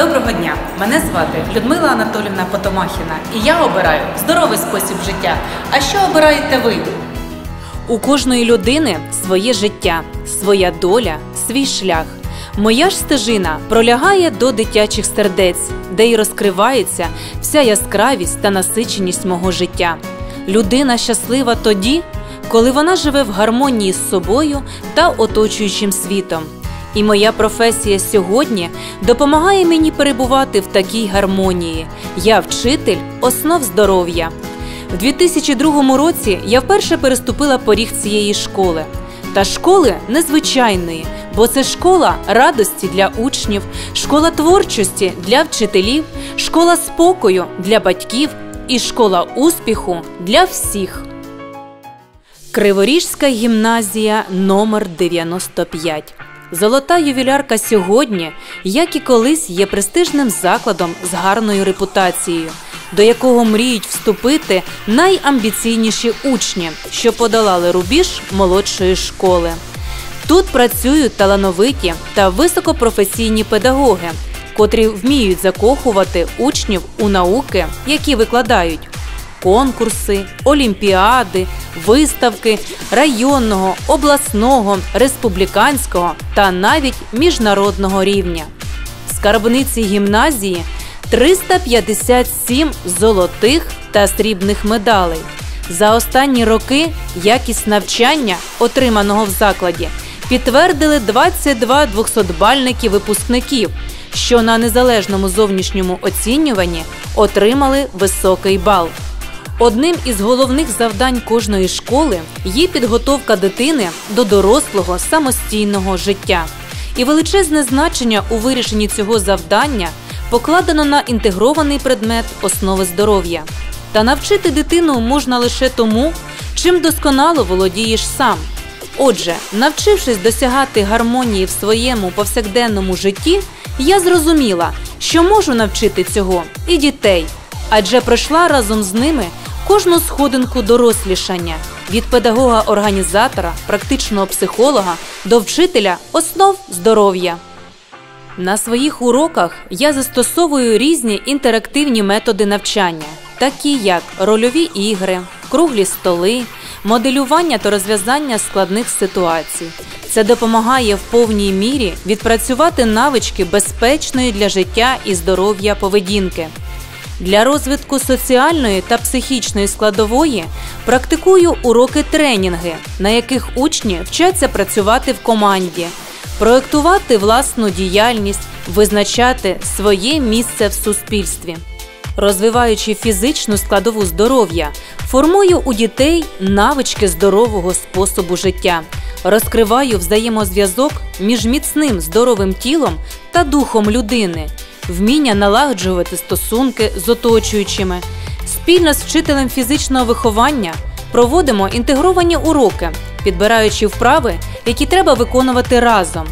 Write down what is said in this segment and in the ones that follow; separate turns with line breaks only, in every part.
Доброго дня! Мене звати Людмила Анатолівна Потомахіна, і я обираю здоровий спосіб життя. А що обираєте ви?
У кожної людини своє життя, своя доля, свій шлях. Моя ж стежина пролягає до дитячих сердець, де й розкривається вся яскравість та насиченість мого життя. Людина щаслива тоді, коли вона живе в гармонії з собою та оточуючим світом. І моя професія сьогодні допомагає мені перебувати в такій гармонії. Я вчитель основ здоров'я. В 2002 році я вперше переступила поріг цієї школи. Та школи незвичайної, бо це школа радості для учнів, школа творчості для вчителів, школа спокою для батьків і школа успіху для всіх. Криворіжська гімназія номер 95 Золота ювілярка сьогодні, як і колись, є престижним закладом з гарною репутацією, до якого мріють вступити найамбіційніші учні, що подолали рубіж молодшої школи. Тут працюють талановиті та високопрофесійні педагоги, котрі вміють закохувати учнів у науки, які викладають конкурси, олімпіади, виставки районного, обласного, республіканського та навіть міжнародного рівня. Скарбниці гімназії 357 золотих та срібних медалей. За останні роки якість навчання, отриманого в закладі, підтвердили 22 200-бальники випускників, що на незалежному зовнішньому оцінюванні отримали високий бал. Одним із головних завдань кожної школи є підготовка дитини до дорослого самостійного життя. І величезне значення у вирішенні цього завдання покладено на інтегрований предмет основи здоров'я. Та навчити дитину можна лише тому, чим досконало володієш сам. Отже, навчившись досягати гармонії в своєму повсякденному житті, я зрозуміла, що можу навчити цього і дітей, адже пройшла разом з ними кожну сходинку дорослішання від педагога-організатора, практичного психолога до вчителя основ здоров'я. На своїх уроках я застосовую різні інтерактивні методи навчання, такі як рольові ігри, круглі столи, моделювання та розв'язання складних ситуацій. Це допомагає в повній мірі відпрацювати навички безпечної для життя і здоров'я поведінки. Для розвитку соціальної та психічної складової практикую уроки тренінги, на яких учні вчаться працювати в команді, проектувати власну діяльність, визначати своє місце в суспільстві. Розвиваючи фізичну складову здоров'я, формую у дітей навички здорового способу життя, розкриваю взаємозв'язок між міцним здоровим тілом та духом людини вміння налагоджувати стосунки з оточуючими. Спільно з вчителем фізичного виховання проводимо інтегровані уроки, підбираючи вправи, які треба виконувати разом.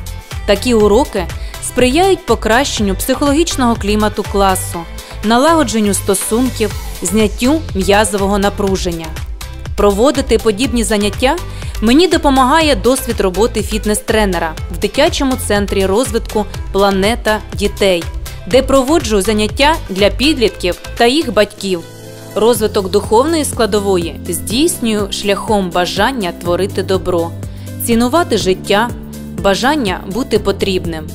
Такі уроки сприяють покращенню психологічного клімату класу, налагодженню стосунків, зняттю м'язового напруження. Проводити подібні заняття мені допомагає досвід роботи фітнес-тренера в дитячому центрі розвитку Планета дітей де проводжу заняття для підлітків та їх батьків. Розвиток духовної складової здійснюю шляхом бажання творити добро, цінувати життя, бажання бути потрібним.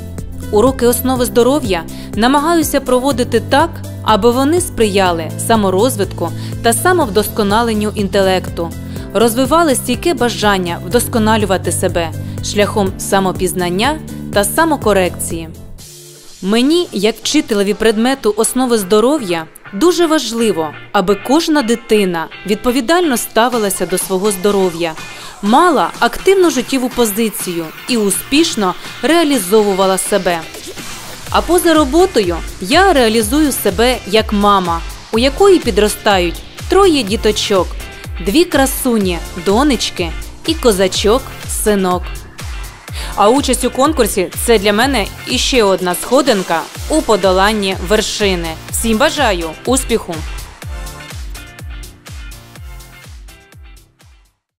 Уроки основи здоров'я намагаюся проводити так, аби вони сприяли саморозвитку та самовдосконаленню інтелекту, розвивали стійке бажання вдосконалювати себе шляхом самопізнання та самокорекції. Мені, як вчителеві предмету основи здоров'я, дуже важливо, аби кожна дитина відповідально ставилася до свого здоров'я, мала активну життєву позицію і успішно реалізовувала себе. А поза роботою я реалізую себе як мама, у якої підростають троє діточок, дві красуні, донечки і козачок, синок. А участь у конкурсі це для мене іще одна сходинка у подоланні вершини. Всім бажаю успіху!